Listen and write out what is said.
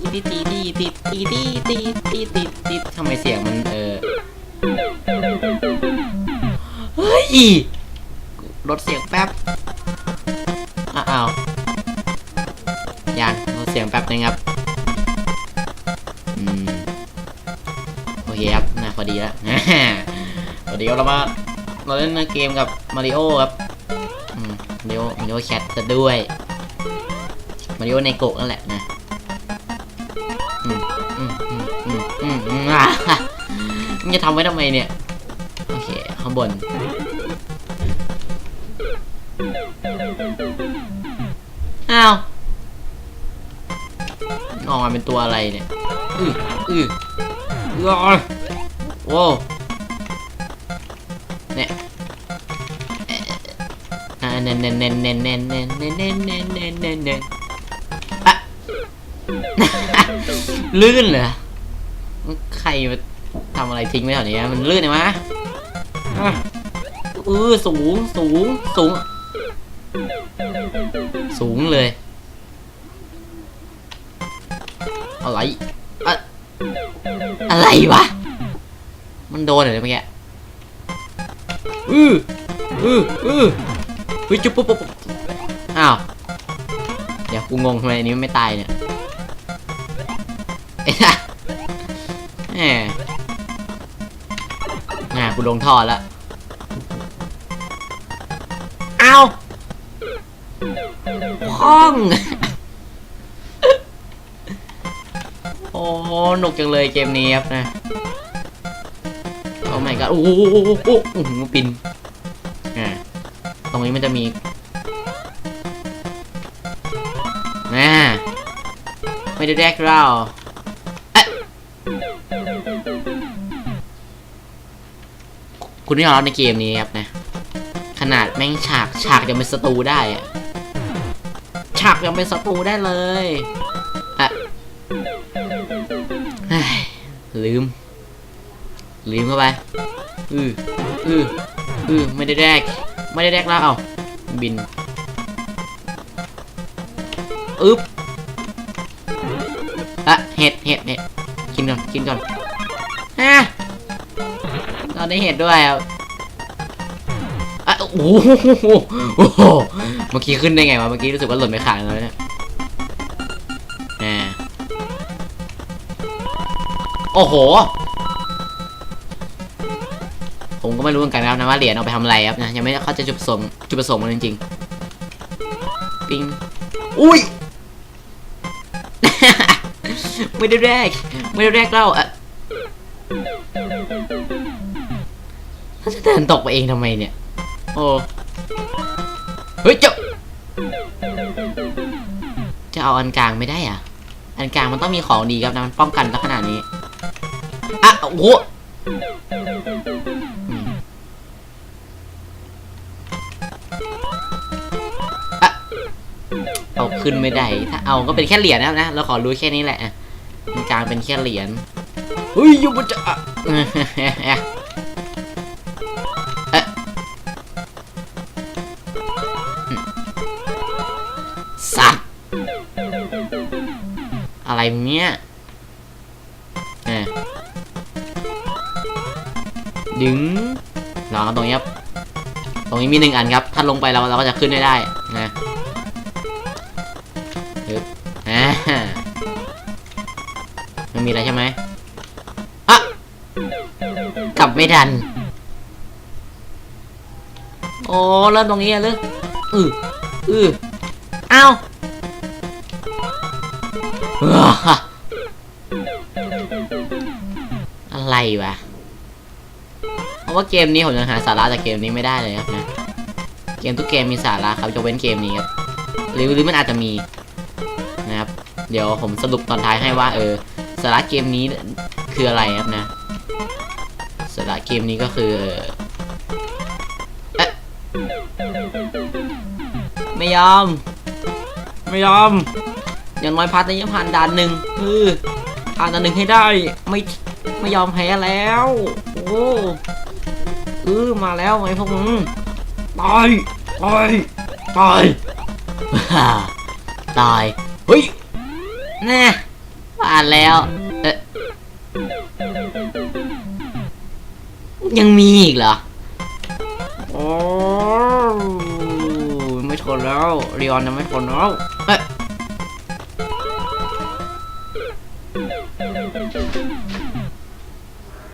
ตีตีตีตีตีตีตีตีตีตีทำไมเสียงมันเออเฮ้ยลดเสียงแป๊บอ้าวยังลดเสียงแป๊บนึงครับอืมโอเคครับน่าพอดีแล้วพอดีเรามาเราเล่นเกมกับมาริโอครับมมาริโอมาริโอแคทจะด้วยมาริโอในโกะนั่นแหละนะ มึงจะทำไว้ทำไมเนี่ย โอเค ข้างบน อ้าว ออกมาเป็นตัวอะไรเนี่ย อืออืออือโว้วเนี่ยเอ่ออ่าเน้นเน้นเน้นเน้นเน้นเน้นเน้นเน้นเน้นเน้นเน้นเน้นลื่นเหรอ ใครมา ทำอะไรทิ้งไว้แถวนี้มันลื่นไหมะอะเออสูงสูงสูง สูงเลย อะไรอะอะไรวะ มันโดนเหรเมื่อกี้อืออืออือเฮ้ยจุ๊บปุ๊บปุ๊บปุ๊บอ้าว เดี๋ยวกูงงทำไมอันนี้ไม่ตายเนี่ยเอ๊ะแหมน่า กูลงท่อแล้วเอาพ้อง โอ้หนุกจังเลยเกมนี้ครับนะโอ้ my god โอ้โหโอ้โหโอ้โหโอ้โหปินอ่าตรงนี้มันจะมีน่าไม่ได้แรกเราเอ๊ะ คุณที่ยอมรับในเกมนี้ครับนะ ขนาดแม่งฉากฉากยังเป็นศัตรูได้อะฉากยังเป็นศัตรูได้เลยอะเฮ้ยลืม ลืมเข้าไป อืออืออือไม่ได้แรกไม่ได้แรกแล้ว เอาบิน อึ๊บอะเห็ดเห็ดเห็ดกินก่อน กินก่อนฮะ เราได้เห็ดด้วยอะอะโอ้โหโอ้โหเมื่อกี้ขึ้นได้ไงวะ เมื่อกี้รู้สึกว่าหล่นไปขาดแล้วเนี่ยแหมโอ้โห ผมก็ไม่รู้เหมือนกันนะครับนะว่าเหรียญเอาไปทำอะไรครับนะ ยังไม่เข้าใจจุดประสงค์จุดประสงค์มันจริงๆปิงอุ้ย ไม่ได้แรก ไม่ได้แรกเล่าอะ นตกไปเองทำไมเนี่ย โอ้ เฮ้ยเจ้าจะเอาอันกลางไม่ได้อะ อันกลางมันต้องมีของดีครับนะมันป้องกันตั้งขนาดนี้ อะ โอ้โหเอาขึ้นไม่ได้ ถ้าเอาก็เป็นแค่เหรียญนะครับนะ เราขอรู้แค่นี้แหละอันกลางเป็นแค่เหรียญ เฮ้ยยูบนจะ อะไรเนี่ยเอ๊ะดึงลองตรงนี้ครับ ตรงนี้มีหนึ่งอันครับ ถ้าลงไปเราเราก็จะขึ้นได้ได้นะฮึบอ่าไม่มีอะไรใช่ไหมอะกลับไม่ทัน โอ้เริ่มตรงนี้อะเลยอืออืออ้าวว้า อะไรวะ เพราะว่าเกมนี้ผมยังหาสาระจากเกมนี้ไม่ได้เลยครับนะ เกมทุกเกมมีสาระครับยกเว้นเกมนี้ครับ หรือหรือมันอาจจะมีนะครับ เดี๋ยวผมสรุปตอนท้ายให้ว่า เออ สาระเกมนี้คืออะไรครับนะ สาระเกมนี้ก็คือเออเอ๊ะไม่ยอม ไม่ยอม อย่างน้อยพาร์ทนี้ผ่านด่านหนึ่งเออผ่านด่านหนึ่งให้ได้ไม่ไม่ยอมแพ้แล้ว โอ้เออมาแล้วไอ้พวกมึงตายตายตายตายเฮ้ยแน่านแล้วเอ๊ะยังมีอีกเหรอโอ้ไม่ทนแล้วเรียนจะไม่ทนแล้วเอ๊ะ